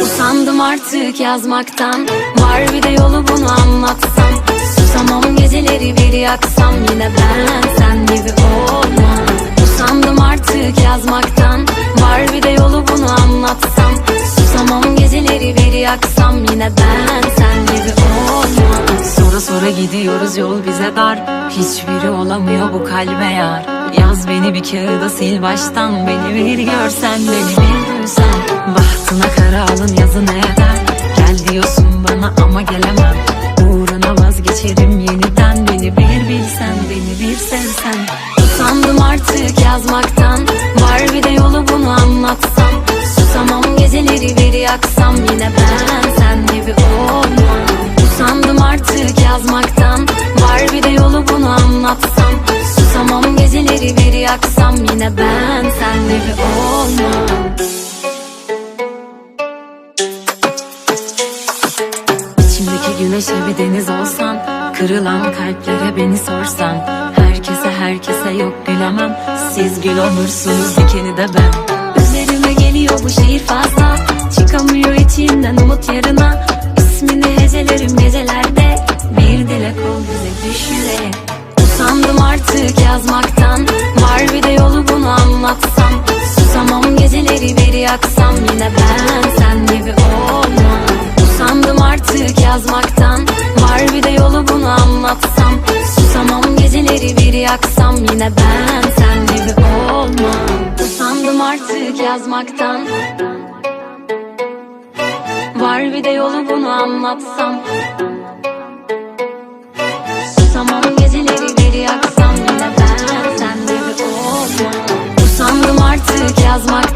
Usandım artık yazmaktan. Var bir de yolu bunu anlatsam. Susamam geceleri bir yaksam. Yine ben sen gibi olmam. Usandım artık yazmaktan. Var bir de yolu bunu anlatsam. Susamam geceleri bir yaksam. Yine ben sen gibi olmam. Sonra sonra gidiyoruz yol bize dar. Hiçbiri olamıyor bu kalbe yar. Yaz beni bir kağıda sil baştan. Beni bir görsen beni bir duysan. Bahtına kara alın yazı ne eder Gel diyorsun bana ama gelemem. Uğruna vazgeçerim yeniden. Beni bir bilsen beni bir sevsen. Usandım artık yazmaktan. Var bir de yolu bunu anlatsam. Susamam geceleri bir yaksam. Yine ben Yine ben sen gibi olmam. İçimdeki güneşe bir deniz olsan Kırılan kalplere beni sorsan Herkese herkese yok gülemem. Siz gül olursunuz dikeni de ben. Üzerime geliyor bu şehir fazla Çıkamıyor içinden umut yarına. İsmini hecelerim gecelerde Bir dilek ol bize düş yüreğe Usandım artık yazmaktan. Var bir de yolu bunu anlatsam. Susamam geceleri bir yaksam Yine ben sen gibi olmam. Usandım artık yazmaktan. Var bir de yolu bunu anlatsam. Susamam geceleri bir yaksam Yine ben sen gibi olmam. Usandım artık yazmaktan. Var bir de yolu bunu anlatsam yazmak